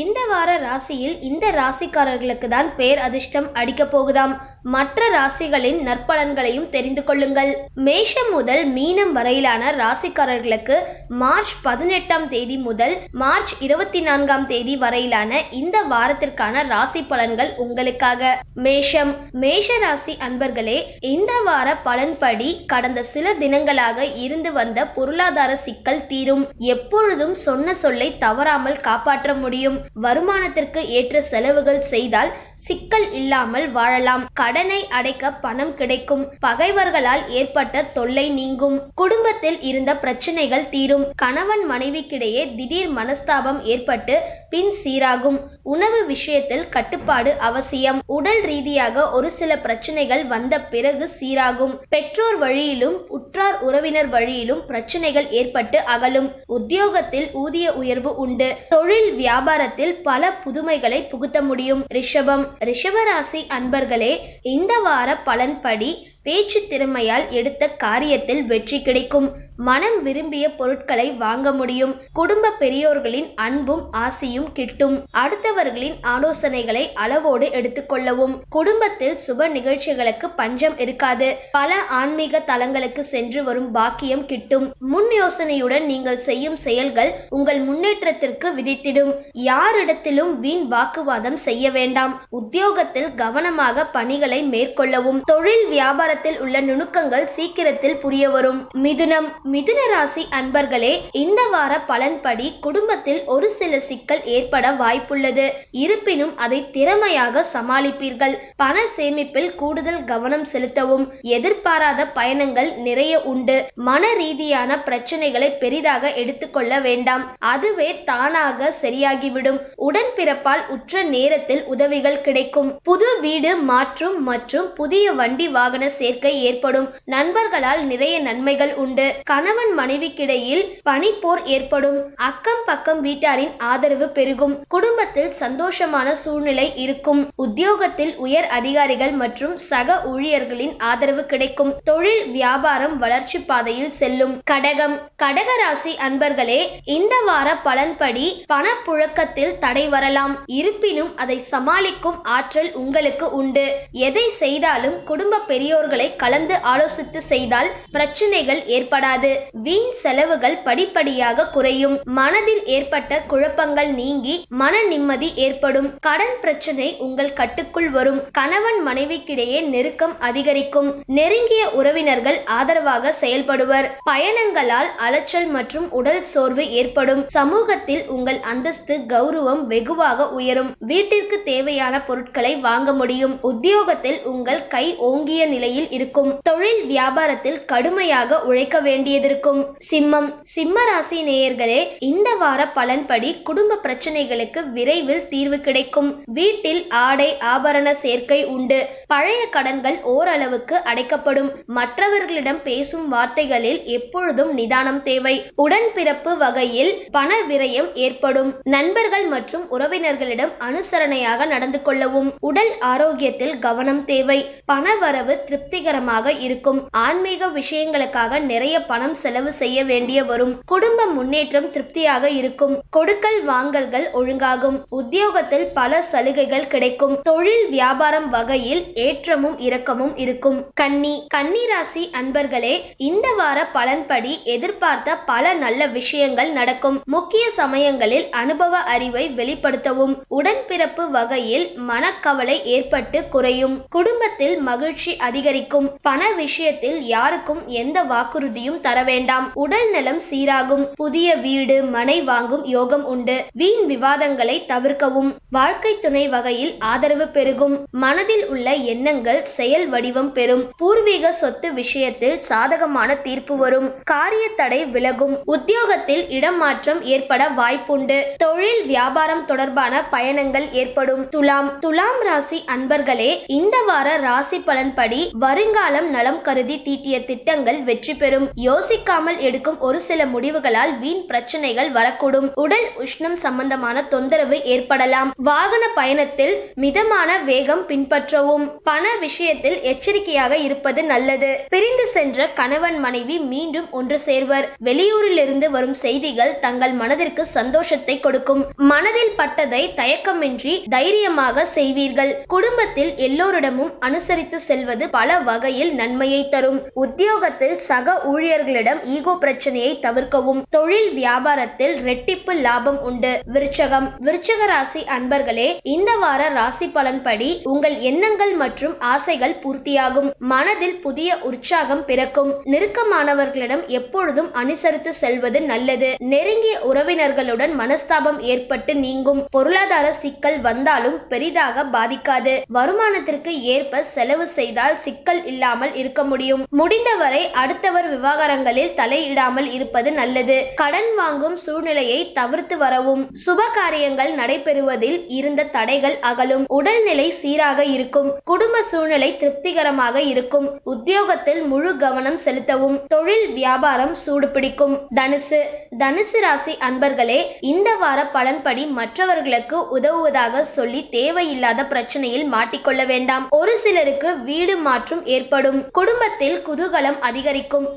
இந்த வார ராசியில் இந்த ராசிக்காரர்களுக்கு தான் பேர் அதிர்ஷ்டம் அடிக்கப் போகுதாம். மற்ற ராசிகளின் நற்பலன்களையும் தெரிந்து கொள்ளுங்கள். மேஷம் முதல் மீனம் வரையிலான ராசிக்காரர்களுக்கு மார்ச் பதினெட்டாம் தேதி முதல் மார்ச் இருபத்தி நான்காம் தேதி வரையிலான இந்த வாரத்திற்கான ராசி பலன்கள் உங்களுக்காக. மேஷம். மேஷ ராசி அன்பர்களே இந்த வார பலன்படி கடந்த சில தினங்களாக இருந்து வந்த பொருளாதார சிக்கல் தீரும். எப்பொழுதும் சொன்ன சொல்லை தவறாமல் காப்பாற்ற முடியும். வருமானத்திற்கு ஏற்ற செலவுகள் செய்தால் சிக்கல் இல்லாமல் வாழலாம். கடனை அடைக்க பணம் கிடைக்கும். பகைவர்களால் ஏற்பட்ட தொல்லை நீங்கும். குடும்பத்தில் இருந்த பிரச்சனைகள் தீரும். கணவன் மனைவிக்கிடையே திடீர் மனஸ்தாபம் ஏற்பட்டு பின் சீராகும். உணவு விஷயத்தில் கட்டுப்பாடு அவசியம். உடல் ரீதியாக ஒரு சில பிரச்சனைகள் வந்த பிறகு சீராகும். பெற்றோர் வழியிலும் உற்றார் உறவினர் வழியிலும் பிரச்சனைகள் ஏற்பட்டு அகலும். உத்தியோகத்தில் ஊதிய உயர்வு உண்டு. தொழில் வியாபாரத்தில் பல புதுமைகளை புகுத்த முடியும். ரிஷபம். ரிஷபராசி அன்பர்களே இந்த வார பலன்படி பேச்சு திறமையால் எடுத்த காரியத்தில் வெற்றி கிடைக்கும். மனம் விரும்பிய பொருட்களை வாங்க முடியும். குடும்ப பெரியோர்களின் அன்பும் ஆசையும் கிட்டும். அடுத்தவர்களின் ஆலோசனைகளை அளவோடு எடுத்துக்கொள்ளவும் குடும்பத்தில் சுப நிகழ்ச்சிகளுக்கு பஞ்சம் இருக்காது. பல ஆன்மீக தலங்களுக்கு சென்று வரும் பாக்கியம் கிட்டும். முன் யோசனையுடன் நீங்கள் செய்யும் செயல்கள் உங்கள் முன்னேற்றத்திற்கு விதித்திடும். யாரிடத்திலும் வீண் வாக்குவாதம் செய்ய வேண்டாம். உத்தியோகத்தில் கவனமாக பணிகளை மேற்கொள்ளவும். தொழில் வியாபாரத்தில் உள்ள நுணுக்கங்கள் சீக்கிரத்தில் புரிய வரும். மிதுனம் மிதுன ராசி அன்பர்களே இந்த வார பலன்படி குடும்பத்தில் ஒரு சில சிக்கல் ஏற்பட வாய்ப்புள்ளது. இருப்பினும் அதை திறமையாக சமாளிப்பீர்கள். பண சேமிப்பில் கூடுதல் கவனம் செலுத்தவும். எதிர்பாராத பயணங்கள் நிறைய உண்டு. மன ரீதியான பிரச்சனைகளை பெரிதாக எடுத்துக்கொள்ள வேண்டாம். அதுவே தானாக சரியாகிவிடும். உடன்பிறப்பால் உற்ற நேரத்தில் உதவிகள் கிடைக்கும். புது வீடு மாற்றும் மற்றும் புதிய வண்டி வாகன சேர்க்கை ஏற்படும். நண்பர்களால் நிறைய நன்மைகள் உண்டு. கணவன் மனைவிக்கிடையில் பனிப்போர் ஏற்படும். அக்கம் பக்கம் வீட்டாரின் ஆதரவு பெருகும். குடும்பத்தில் சந்தோஷமான சூழ்நிலை இருக்கும். உத்தியோகத்தில் உயர் அதிகாரிகள் மற்றும் சக ஊழியர்களின் ஆதரவு கிடைக்கும். தொழில் வியாபாரம் வளர்ச்சி பாதையில் செல்லும். கடகம் கடகராசி அன்பர்களே இந்த வார பலன்படி பணப்புழக்கத்தில் தடை வரலாம். இருப்பினும் அதை சமாளிக்கும் ஆற்றல் உங்களுக்கு உண்டு. எதை செய்தாலும் குடும்ப பெரியோர்களை கலந்து ஆலோசித்து செய்தால் பிரச்சனைகள் ஏற்படாது. வீண் செலவுகள் படிப்படியாக குறையும். மனதில் ஏற்பட்ட குழப்பங்கள் நீங்கி மன நிம்மதி ஏற்படும். கடன் பிரச்சனை உங்கள் கட்டுக்குள் வரும். கணவன் மனைவிக்கிடையே நெருக்கம் அதிகரிக்கும். நெருங்கிய உறவினர்கள் ஆதரவாக செயல்படுவர். பயணங்களால் அலைச்சல் மற்றும் உடல் சோர்வு ஏற்படும். சமூகத்தில் உங்கள் அந்தஸ்து கௌரவம் வெகுவாக உயரும். வீட்டிற்கு தேவையான பொருட்களை வாங்க முடியும். உத்தியோகத்தில் உங்கள் கை ஓங்கிய நிலையில் இருக்கும். தொழில் வியாபாரத்தில் கடுமையாக உழைக்க வேண்டிய வேண்டியதிருக்கும் சிம்மம் சிம்ம ராசி நேயர்களே இந்த வார பலன்படி குடும்ப பிரச்சனைகளுக்கு விரைவில் தீர்வு கிடைக்கும். வீட்டில் ஆடை ஆபரண சேர்க்கை உண்டு. பழைய கடன்கள் ஓரளவுக்கு அடைக்கப்படும். மற்றவர்களிடம் பேசும் வார்த்தைகளில் எப்பொழுதும் நிதானம் தேவை. உடன்பிறப்பு வகையில் பண விரயம் ஏற்படும். நண்பர்கள் மற்றும் உறவினர்களிடம் அனுசரணையாக நடந்து கொள்ளவும். உடல் ஆரோக்கியத்தில் கவனம் தேவை. பண வரவு திருப்திகரமாக இருக்கும். ஆன்மீக விஷயங்களுக்காக நிறைய பணம் செலவு செய்ய வேண்டிய வரும். குடும்ப முன்னேற்றம் திருப்தியாக இருக்கும். கொடுக்கல் வாங்கல்கள் ஒழுங்காகும். உத்தியோகத்தில் பல சலுகைகள் கிடைக்கும். தொழில் வியாபாரம் வகையில் ஏற்றமும் இரக்கமும் இருக்கும். கன்னி கன்னி ராசி அன்பர்களே இந்த வார பலன்படி எதிர்பார்த்த பல நல்ல விஷயங்கள் நடக்கும். முக்கிய சமயங்களில் அனுபவ அறிவை வெளிப்படுத்தவும். உடன்பிறப்பு வகையில் மனக்கவலை ஏற்பட்டு குறையும். குடும்பத்தில் மகிழ்ச்சி அதிகரிக்கும். பண விஷயத்தில் யாருக்கும் எந்த வாக்குறுதியும் தர வேண்டாம் உடல் நலம் சீராகும். புதிய வீடு மனை வாங்கும் யோகம் உண்டு. வீண் விவாதங்களை தவிர்க்கவும். வாழ்க்கை துணை வகையில் ஆதரவு பெருகும். மனதில் உள்ள எண்ணங்கள் செயல் வடிவம் பெறும். பூர்வீக சொத்து விஷயத்தில் சாதகமான தீர்ப்பு வரும். காரிய தடை விலகும். உத்தியோகத்தில் இடமாற்றம் ஏற்பட வாய்ப்புண்டு. தொழில் வியாபாரம் தொடர்பான பயணங்கள் ஏற்படும். துலாம் துலாம் ராசி அன்பர்களே இந்த வார ராசி பலன்படி வருங்காலம் நலம் கருதி தீட்டிய திட்டங்கள் வெற்றி பெறும். யோசிக்காமல் எடுக்கும் ஒரு சில முடிவுகளால் வீண் பிரச்சனைகள் வரக்கூடும். உடல் உஷ்ணம் சம்பந்தமான தொந்தரவு ஏற்படலாம். வாகன பயணத்தில் மிதமான வேகம் பின்பற்றவும். பண விஷயத்தில் எச்சரிக்கையாக இருப்பது நல்லது. பிரிந்து சென்ற கணவன் மனைவி மீண்டும் ஒன்று சேர்வர். வெளியூரிலிருந்து வரும் செய்திகள் தங்கள் மனதிற்கு சந்தோஷத்தை கொடுக்கும். மனதில் பட்டதை தயக்கமின்றி தைரியமாக செய்வீர்கள். குடும்பத்தில் எல்லோரிடமும் அனுசரித்து செல்வது பல வகையில் நன்மையை தரும். உத்தியோகத்தில் சக ஊழியர்கள் ஊழியர்களிடம் ஈகோ பிரச்சனையை தவிர்க்கவும். தொழில் வியாபாரத்தில் ரெட்டிப்பு லாபம் உண்டு. விருச்சகம். விருச்சக ராசி அன்பர்களே இந்த வார ராசி பலன்படி உங்கள் எண்ணங்கள் மற்றும் ஆசைகள் பூர்த்தியாகும். மனதில் புதிய உற்சாகம் பிறக்கும். நெருக்கமானவர்களிடம் எப்பொழுதும் அனுசரித்து செல்வது நல்லது. நெருங்கிய உறவினர்களுடன் மனஸ்தாபம் ஏற்பட்டு நீங்கும். பொருளாதார சிக்கல் வந்தாலும் பெரிதாக பாதிக்காது. வருமானத்திற்கு ஏற்ப செலவு செய்தால் சிக்கல் இல்லாமல் இருக்க முடியும். முடிந்தவரை அடுத்தவர் விவகாரங்களில் தலையிடாமல் இருப்பது நல்லது. கடன் வாங்கும் சூழ்நிலையை தவிர்த்து வரவும். சுப காரியங்கள் நடைபெறுவதில் இருந்த தடைகள் அகலும். உடல்நிலை சீராக இருக்கும். குடும்ப சூழ்நிலை திருப்திகரமாக இருக்கும். உத்தியோகத்தில் முழு கவனம் செலுத்தவும். தொழில் வியாபாரம் சூடுபிடிக்கும். தனுசு. தனுசு ராசி அன்பர்களே இந்த வார பலன்படி மற்றவர்களுக்கு உதவுவதாக சொல்லி தேவையில்லாத பிரச்சனையில் மாட்டிக்கொள்ள வேண்டாம். ஒரு சிலருக்கு வீடு மாற்றம் ஏற்படும். குடும்பத்தில் குதூகலம் அதிகரிக்கும்.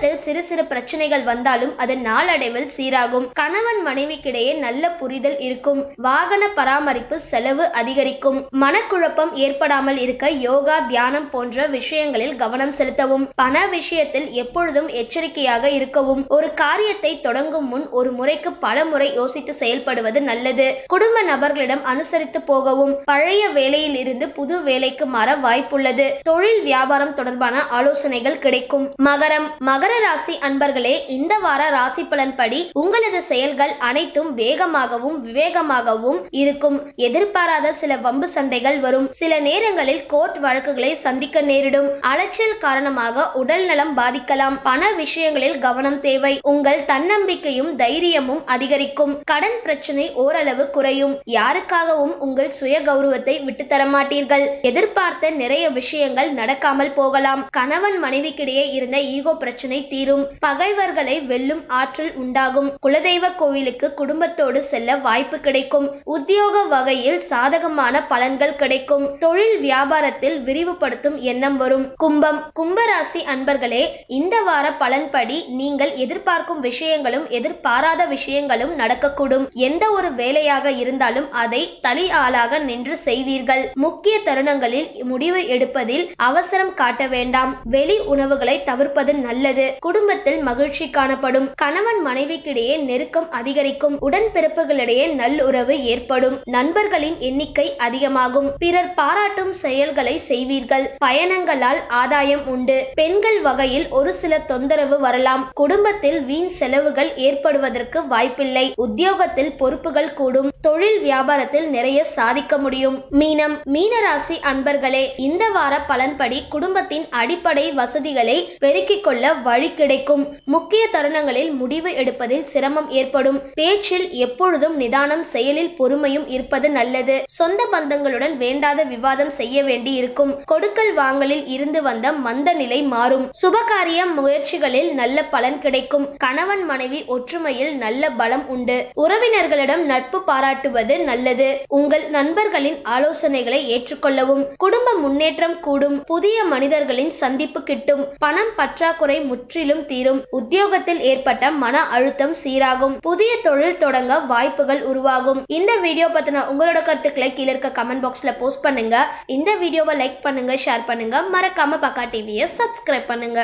குடும்பத்தில் சிறு சிறு பிரச்சனைகள் வந்தாலும் அது நாளடைவில் சீராகும். கணவன் மனைவிக்கிடையே நல்ல புரிதல் இருக்கும். வாகன பராமரிப்பு செலவு அதிகரிக்கும். மனக்குழப்பம் ஏற்படாமல் இருக்க யோகா தியானம் போன்ற விஷயங்களில் கவனம் செலுத்தவும். பண விஷயத்தில் எப்பொழுதும் எச்சரிக்கையாக இருக்கவும். ஒரு காரியத்தை தொடங்கும் முன் ஒரு முறைக்கு பல முறை யோசித்து செயல்படுவது நல்லது. குடும்ப நபர்களிடம் அனுசரித்து போகவும். பழைய வேலையில் இருந்து புது வேலைக்கு மாற வாய்ப்புள்ளது. தொழில் வியாபாரம் தொடர்பான ஆலோசனைகள் கிடைக்கும். மகரம் மகர ராசி அன்பர்களே இந்த வார ராசி பலன்படி உங்களது செயல்கள் அனைத்தும் வேகமாகவும் விவேகமாகவும் இருக்கும். எதிர்பாராத சில வம்பு சண்டைகள் வரும். சில நேரங்களில் கோர்ட் வழக்குகளை சந்திக்க நேரிடும். அலைச்சல் காரணமாக உடல் நலம் பாதிக்கலாம். பண விஷயங்களில் கவனம் தேவை. உங்கள் தன்னம்பிக்கையும் தைரியமும் அதிகரிக்கும். கடன் பிரச்சனை ஓரளவு குறையும். யாருக்காகவும் உங்கள் சுய கௌரவத்தை விட்டு தர மாட்டீர்கள். எதிர்பார்த்த நிறைய விஷயங்கள் நடக்காமல் போகலாம். கணவன் மனைவிக்கிடையே இருந்த ஈகோ பிரச்சனை தீரும் பகைவர்களை வெல்லும் ஆற்றல் உண்டாகும். குலதெய்வ கோவிலுக்கு குடும்பத்தோடு செல்ல வாய்ப்பு கிடைக்கும். உத்தியோக வகையில் சாதகமான பலன்கள் கிடைக்கும். தொழில் வியாபாரத்தில் விரிவுபடுத்தும் எண்ணம் வரும். கும்பம். கும்பராசி அன்பர்களே இந்த வார பலன்படி நீங்கள் எதிர்பார்க்கும் விஷயங்களும் எதிர்பாராத விஷயங்களும் நடக்கக்கூடும். எந்த ஒரு வேலையாக இருந்தாலும் அதை தனி ஆளாக நின்று செய்வீர்கள். முக்கிய தருணங்களில் முடிவு எடுப்பதில் அவசரம் காட்ட வேண்டாம். வெளி உணவுகளை தவிர்ப்பது நல்லது. குடும்பத்தில் மகிழ்ச்சி காணப்படும். கணவன் மனைவிக்கிடையே நெருக்கம் அதிகரிக்கும். உடன்பிறப்புகளிடையே நல்லுறவு ஏற்படும். நண்பர்களின் எண்ணிக்கை அதிகமாகும். பிறர் பாராட்டும் செயல்களை செய்வீர்கள். பயணங்களால் ஆதாயம் உண்டு. பெண்கள் வகையில் ஒரு சில தொந்தரவு வரலாம். குடும்பத்தில் வீண் செலவுகள் ஏற்படுவதற்கு வாய்ப்பில்லை. உத்தியோகத்தில் பொறுப்புகள் கூடும். தொழில் வியாபாரத்தில் நிறைய சாதிக்க முடியும். மீனம் மீனராசி அன்பர்களே இந்த வார பலன்படி குடும்பத்தின் அடிப்படை வசதிகளை பெருக்கிக் கொள்ள வழி கிடைக்கும். முக்கிய தருணங்களில் முடிவு எடுப்பதில் சிரமம் ஏற்படும். பேச்சில் எப்பொழுதும் நிதானம் செயலில் பொறுமையும் இருப்பது நல்லது. சொந்த பந்தங்களுடன் வேண்டாத விவாதம் செய்ய வேண்டி இருக்கும் கொடுக்கல் வாங்கலில் இருந்து வந்த மந்த நிலை மாறும். சுபகாரிய முயற்சிகளில் நல்ல பலன் கிடைக்கும். கணவன் மனைவி ஒற்றுமையில் நல்ல பலம் உண்டு. உறவினர்களிடம் நட்பு பாராட்டுவது நல்லது. உங்கள் நண்பர்களின் ஆலோசனைகளை ஏற்றுக்கொள்ளவும் குடும்ப முன்னேற்றம் கூடும் புதிய மனிதர்களின் சந்திப்பு கிட்டும் பணம் பற்றாக்குறை முற்றிலும் தீரும் உத்தியோகத்தில் ஏற்பட்ட மன அழுத்தம் சீராகும் புதிய தொழில் தொடங்க வாய்ப்புகள் உருவாகும். இந்த வீடியோ பத்தின உங்களோட கருத்துக்களை கீழே இருக்க கமெண்ட் பாக்ஸ்ல போஸ்ட் பண்ணுங்க. இந்த வீடியோவை லைக் பண்ணுங்க ஷேர் பண்ணுங்க. மறக்காம பக்கா டிவியை சப்ஸ்கிரைப் பண்ணுங்க.